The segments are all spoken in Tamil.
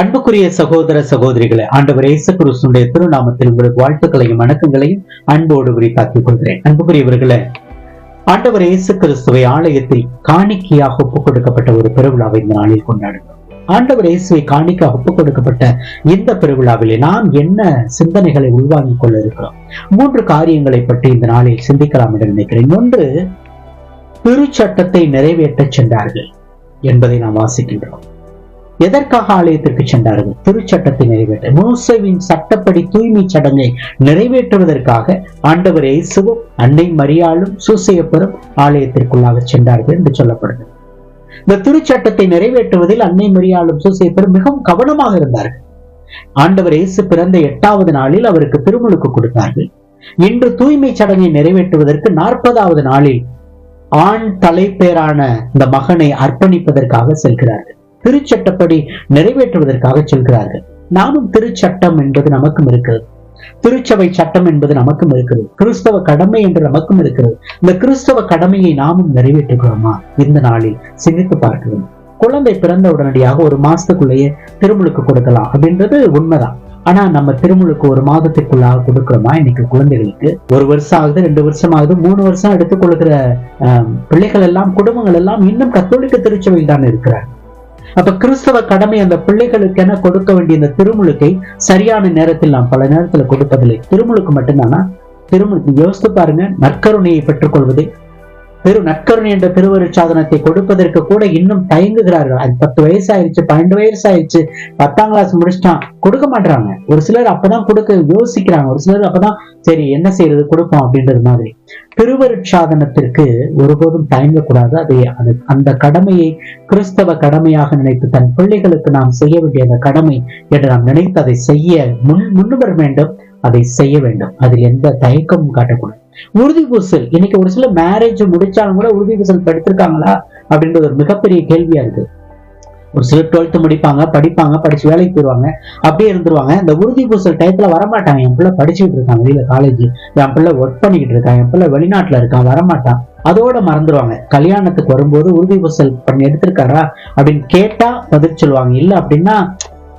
அன்புக்குரிய சகோதர சகோதரிகளை ஆண்டவர் இயேசு கிறிஸ்துடைய திருநாமத்தில் உங்களுக்கு வாழ்த்துக்களையும் வணக்கங்களையும் அன்போடு உரித்தாக்கிக் கொள்கிறேன். அன்புக்குரியவர்களே ஆண்டவர் இயேசு கிறிஸ்துவை ஆலயத்தில் காணிக்கையாக ஒப்புக் கொடுக்கப்பட்ட ஒரு பெருவிழாவை இந்த நாளில் கொண்டாடுகிறோம். ஆண்டவர் இயேசுவை காணிக்கையாக ஒப்புக் கொடுக்கப்பட்ட இந்த பெருவிழாவிலே நாம் என்ன சிந்தனைகளை உள்வாங்கிக் கொள்ள இருக்கிறோம்? மூன்று காரியங்களை பற்றி இந்த நாளில் சிந்திக்கலாம் என்று நினைக்கிறேன். ஒன்று திருச்சட்டத்தை நிறைவேற்றச் சென்றார்கள் என்பதை நாம் வாசிக்கின்றோம். எதற்காக ஆலயத்திற்கு சென்றார்கள்? திருச்சட்டத்தை நிறைவேற்ற. மோசவின் சட்டப்படி தூய்மை சடங்கை நிறைவேற்றுவதற்காக ஆண்டவர் இயேசுவும் அன்னை மரியாளும் சூசையப்பரும் ஆலயத்திற்குள்ளாக சென்றார்கள் என்று சொல்லப்படுகிறது. இந்த திருச்சட்டத்தை நிறைவேற்றுவதில் அன்னை மரியாளும் சூசையப்பரும் மிகவும் கவனமாக இருந்தார்கள். ஆண்டவர் இயேசு பிறந்த எட்டாவது நாளில் அவருக்கு திருமுழுக்கு கொடுத்தார்கள். இன்று தூய்மை சடங்கை நிறைவேற்றுவதற்கு நாற்பதாவது நாளில் ஆண் தலைப்பேரான இந்த மகனை அர்ப்பணிப்பதற்காக செல்கிறார்கள். திருச்சட்டப்படி நிறைவேற்றுவதற்காக செல்கிறார்கள். நாமும் திருச்சட்டம் என்பது நமக்கும் இருக்கிறது. திருச்சபை சட்டம் என்பது நமக்கும் இருக்கிறது. கிறிஸ்தவ கடமை என்று நமக்கும் இருக்கிறது. இந்த கிறிஸ்தவ கடமையை நாமும் நிறைவேற்றுகிறோமா? இந்த நாளில் சிந்தித்து பார்க்கிறோம் குழந்தை பிறந்த உடனடியாக ஒரு மாசத்துக்குள்ளேயே திருமுழுக்கு கொடுக்கலாம் அப்படின்றது உண்மைதான். ஆனா நம்ம திருமுழுக்கு ஒரு மாதத்துக்குள்ளாக கொடுக்கிறோமா? இன்னைக்கு குழந்தைகளுக்கு ஒரு வருஷம் ஆகுது ரெண்டு வருஷம் ஆகுது மூணு வருஷம் எடுத்துக் கொடுக்கிற பிள்ளைகள் எல்லாம் குடும்பங்கள் எல்லாம் இன்னும் கத்தோலிக்க திருச்சபையில் தான் இருக்கிறார் அப்ப கிறிஸ்தவ கடமை அந்த பிள்ளைகளுக்கென கொடுக்க வேண்டிய இந்த திருமுழுக்கை சரியான நேரத்தில் நாம் பல நேரத்துல கொடுப்பதில்லை. திருமுழுக்கு மட்டும்தானா? திருமுழுக்கு யோசித்து பாருங்க. நற்கருணையை பெற்றுக்கொள்வது பெரு நற்கருணை என்ற திருவருட்சாதனத்தை கொடுப்பதற்கு கூட இன்னும் தயங்குகிறார்கள். அது பத்து வயசு ஆயிடுச்சு பன்னெண்டு வயசு ஆயிடுச்சு பத்தாம் கிளாஸ் முடிச்சிட்டான் கொடுக்க மாட்டாங்க ஒரு சிலர் அப்பதான் கொடுக்க யோசிக்கிறாங்க. ஒரு சிலர் அப்பதான் சரி என்ன செய்யறது கொடுப்போம் அப்படின்றது மாதிரி. பெருவருட்சாதனத்திற்கு ஒருபோதும் தயங்கக்கூடாது. அதை அது- அந்த கடமையை கிறிஸ்தவ கடமையாக நினைத்து தன் பிள்ளைகளுக்கு நாம் செய்ய வேண்டிய அந்த கடமை என்று நாம் நினைத்து அதை செய்ய முன் முன்னுவர வேண்டும். அதை செய்ய வேண்டும். அதில் எந்த தயக்கமும் காட்டக்கூடாது. உறுதி பூசல். இன்னைக்கு ஒரு சில மேரேஜ் முடிச்சாலும் கூட உறுதி பூசல் படுத்திருக்காங்களா அப்படின்றது ஒரு மிகப்பெரிய கேள்வியா இருக்கு. ஒரு சிலர் டுவெல்த் முடிப்பாங்க படிப்பாங்க படிச்சு வேலைக்கு போயிடுவாங்க அப்படியே இருந்துருவாங்க. இந்த உறுதி பூசல் டயத்துல வரமாட்டாங்க. என் பிள்ளை படிச்சுக்கிட்டு இருக்காங்க வெளியில காலேஜ் என் பிள்ளை ஒர்க் பண்ணிக்கிட்டு இருக்கான். என் பிள்ளை வெளிநாட்டுல இருக்கான். வரமாட்டான். அதோட மறந்துடுவாங்க கல்யாணத்துக்கு வரும்போது உறுதி பூசல் பண்ணி எடுத்திருக்காரா அப்படின்னு கேட்டா பதில் சொல்லுவாங்க. இல்ல அப்படின்னா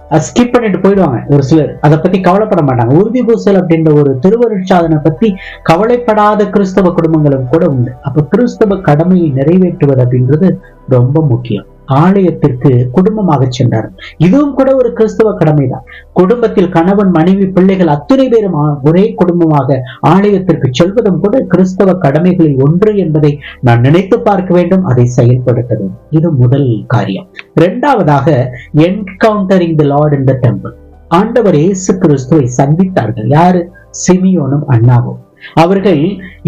ஸ்கிப் பண்ணிட்டு போயிடுவாங்க ஒரு சிலர். அதை பத்தி கவலைப்பட மாட்டாங்க. உறுதி பூசல் அப்படின்ற ஒரு திருவருட்சாதனை பத்தி கவலைப்படாத கிறிஸ்தவ குடும்பங்களும் கூட உண்டு. அப்ப கிறிஸ்தவ கடமையை நிறைவேற்றுவது அப்படின்றது ரொம்ப முக்கியம். ஆலயத்திற்கு குடும்பமாக சென்றார். இதுவும் கூட ஒரு கிறிஸ்தவ கடமைதான். குடும்பத்தில் கணவன் மனைவி பிள்ளைகள் அத்தனை பேரும் ஒரே குடும்பமாக ஆலயத்திற்கு செல்வதும் கூட கிறிஸ்தவ கடமைகளில் ஒன்று என்பதை நான் நினைத்து பார்க்க வேண்டும். அதை செயல்படுத்த வேண்டும் இது முதல் காரியம். இரண்டாவதாக encountering the Lord in the temple ஆண்டவர் இயேசு கிறிஸ்துவை சந்தித்தார்கள். யாரு? சிமியோனும் அண்ணாவும். அவர்கள்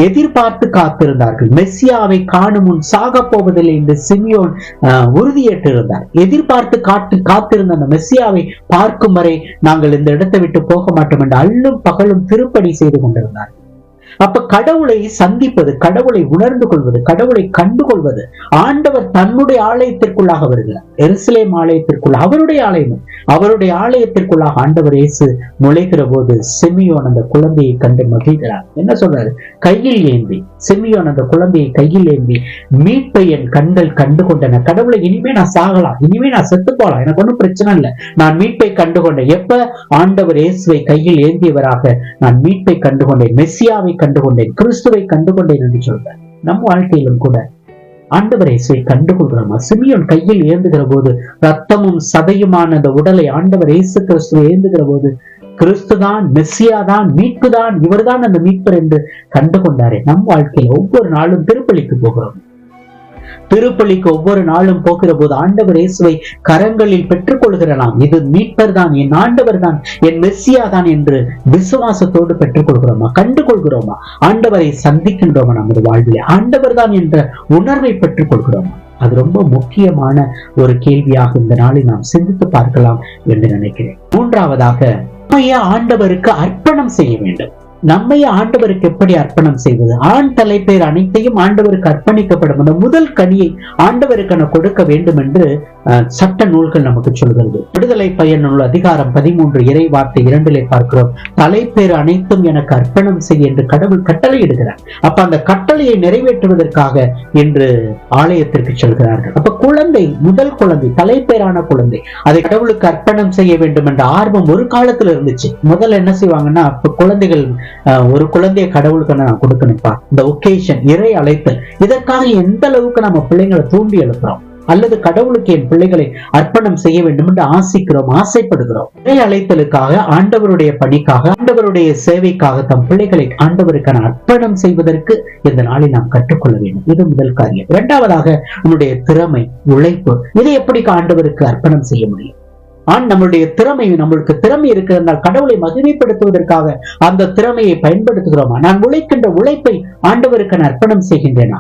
எதிர்பார்த்து காத்திருந்தார்கள். மெஸ்ஸியாவை காணும் முன் சாக போவதில்லை என்று சிமியோன் உறுதியேற்றிருந்தார். எதிர்பார்த்து காத்து காத்திருந்த அந்த மெஸ்ஸியாவை பார்க்கும் வரை நாங்கள் இந்த இடத்தை விட்டு போக மாட்டோம் என்று அல்லும் பகலும் திருப்பணி செய்து கொண்டிருந்தார் அப்ப கடவுளை சந்திப்பது கடவுளை உணர்ந்து கொள்வது கடவுளை கண்டுகொள்வது ஆண்டவர் தன்னுடைய ஆலயத்திற்குள்ளாக வருகிறார். எருசலேம் ஆலயத்திற்குள்ள அவருடைய ஆலயம் அவருடைய ஆலயத்திற்குள்ளாக ஆண்டவர் இயேசு நுழைகிற போது செமியோன் அந்த குழந்தையை கண்டு மகிழ்கிறார். என்ன சொல்றாரு? கையில் ஏந்தி செமியோன் அந்த குழந்தையை கையில் ஏந்தி மீட்பை என் கண்கள் கண்டு கொண்டன கடவுளை இனிமே நான் சாகலாம் இனிமே நான் செத்து போகலாம் எனக்கு ஒன்றும் பிரச்சனை இல்லை. நான் மீட்பை கண்டு கொண்டேன் எப்ப? ஆண்டவர் இயேசுவை கையில் ஏந்தியவராக நான் மீட்பை கண்டுகொண்டேன். மெஸ்ஸியாவை கண்டு கண்டுகொண்டேன். கிறிஸ்துவை கண்டுகொண்டேன் என்று சொல்றார். நம் வாழ்க்கையிலும் கூட ஆண்டவர் இயேசுவை கண்டுகொள்கிறோமா சிமியோன் கையில் ஏந்துகிற போது ரத்தமும் சதையுமான அந்த உடலை ஆண்டவர் இயேசு கிறிஸ்துவை ஏந்துகிற போது கிறிஸ்து தான் மெஸ்ஸியா தான் மீட்பு தான் இவர்தான் அந்த மீட்பர் என்று கண்டுகொண்டாரே. நம் வாழ்க்கையில் ஒவ்வொரு நாளும் திருப்பலிக்கு போகிறோம். திருப்பள்ளிக்கு ஒவ்வொரு நாளும் போகிற போது ஆண்டவர் இயேசுவை கரங்களில் பெற்றுக்கொள்கிற நாம் இது மீட்பர் தான் என் ஆண்டவர் தான் என் மெஸ்ஸியா தான் என்று விசுவாசத்தோடு பெற்றுக்கொள்கிறோமா? கண்டுகொள்கிறோமா? ஆண்டவரை சந்திக்கின்றோமா நமது வாழ்வில்? ஆண்டவர் தான் என்ற உணர்வை பெற்றுக்கொள்கிறோமா? அது ரொம்ப முக்கியமான ஒரு கேள்வியாக இந்த நாளில் நாம் சிந்தித்து பார்க்கலாம் என்று நினைக்கிறேன். மூன்றாவதாக ஆண்டவருக்கு அர்ப்பணம் செய்ய வேண்டும். நம்மை ஆண்டவருக்கு எப்படி அர்ப்பணம் செய்வது? ஆண் தலைப்பேர் அனைத்தையும் ஆண்டவருக்கு அர்ப்பணிக்கப்படும். அந்த முதல் கனியை ஆண்டவருக்கு கொடுக்க வேண்டும் என்று சட்ட நூல்கள் நமக்கு சொல்கிறது. விடுதலை பயன் நூல் அதிகாரம் பதிமூன்று இறை வார்த்தை இரண்டிலே பார்க்கிறோம். தலைப்பேறு அனைத்தும் எனக்கு அர்ப்பணம் செய்ய என்று கடவுள் கட்டளை இடுகிறார் அப்ப அந்த கட்டளையை நிறைவேற்றுவதற்காக என்று ஆலயத்திற்கு செல்கிறார்கள். அப்ப குழந்தை முதல் குழந்தை தலைப்பேரான குழந்தை அதை கடவுளுக்கு அர்ப்பணம் செய்ய வேண்டும் என்ற ஆர்வம் ஒரு காலத்துல இருந்துச்சு. முதல்ல என்ன செய்வாங்கன்னா இப்ப குழந்தைகள் ஒரு குழந்தைய கடவுளுக்கு நான் கொடுக்கணும்ப்பா. இந்த ஒகேஷன் இறை அழைத்தல் இதற்காக எந்த அளவுக்கு நம்ம பிள்ளைங்களை தூண்டி எழுப்புறோம்? அல்லது கடவுளுக்கு என் பிள்ளைகளை அர்ப்பணம் செய்ய வேண்டும் என்று ஆசிக்கிறோம் ஆசைப்படுகிறோம். இறை அழைத்தலுக்காக ஆண்டவருடைய பணிக்காக ஆண்டவருடைய சேவைக்காக தம் பிள்ளைகளை ஆண்டவருக்கான அர்ப்பணம் செய்வதற்கு இந்த நாளில் நாம் கற்றுக்கொள்ள வேண்டும். இது முதல் காரியம். இரண்டாவதாக நம்முடைய திறமை உழைப்பு. இதை எப்படி ஆண்டவருக்கு அர்ப்பணம் செய்ய முடியும்? ஆண் நம்மளுடைய திறமை நம்மளுக்கு திறமை இருக்கிறதால் கடவுளை மகிமைப்படுத்துவதற்காக அந்த திறமையை பயன்படுத்துகிறோமா? நான் உழைக்கின்ற உழைப்பை ஆண்டவருக்கு நான் அர்ப்பணம் செய்கின்றேனா?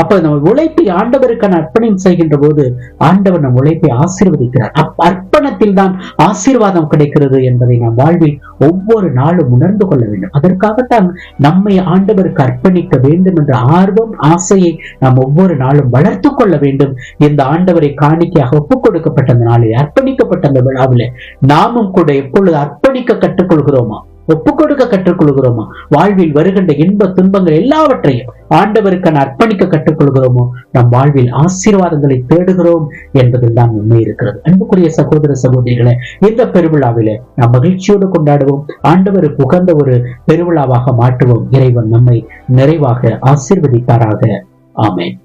அப்ப நம்ம உழைப்பை ஆண்டவருக்கான அர்ப்பணம் செய்கின்ற போது ஆண்டவர் நம் உழைப்பை ஆசீர்வதிக்கிறார். அப் அர்ப்பணத்தில் தான் ஆசீர்வாதம் கிடைக்கிறது என்பதை நாம் வாழ்வில் ஒவ்வொரு நாளும் உணர்ந்து கொள்ள வேண்டும். அதற்காகத்தான் நம்மை ஆண்டவருக்கு அர்ப்பணிக்க வேண்டும் என்ற ஆர்வம் ஆசையை நாம் ஒவ்வொரு நாளும் வளர்த்து கொள்ள வேண்டும். இந்த ஆண்டவரை காணிக்கையாக ஒப்புக் கொடுக்கப்பட்ட அந்த நாளில் அர்ப்பணிக்கப்பட்ட அந்த விழாவிலே நாமும் கூட எப்பொழுது அர்ப்பணிக்க கற்றுக்கொள்கிறோமா? ஒப்பு கொடுக்க கற்றுக்கொள்கிறோமா? வாழ்வில் வருகின்ற இன்ப துன்பங்கள் எல்லாவற்றையும் ஆண்டவருக்கு அர்ப்பணிக்க கற்றுக்கொள்கிறோமோ? நம் வாழ்வில் ஆசீர்வாதங்களை தேடுகிறோம் என்பதில் தான் உண்மை இருக்கிறது. அன்புக்குரிய சகோதர சகோதரிகளை இந்த பெருவிழாவிலே நாம் மகிழ்ச்சியோடு கொண்டாடுவோம். ஆண்டவருக்கு உகந்த ஒரு பெருவிழாவாக மாற்றுவோம். இறைவன் நம்மை நிறைவாக ஆசீர்வதிப்பாராக. ஆமேன்.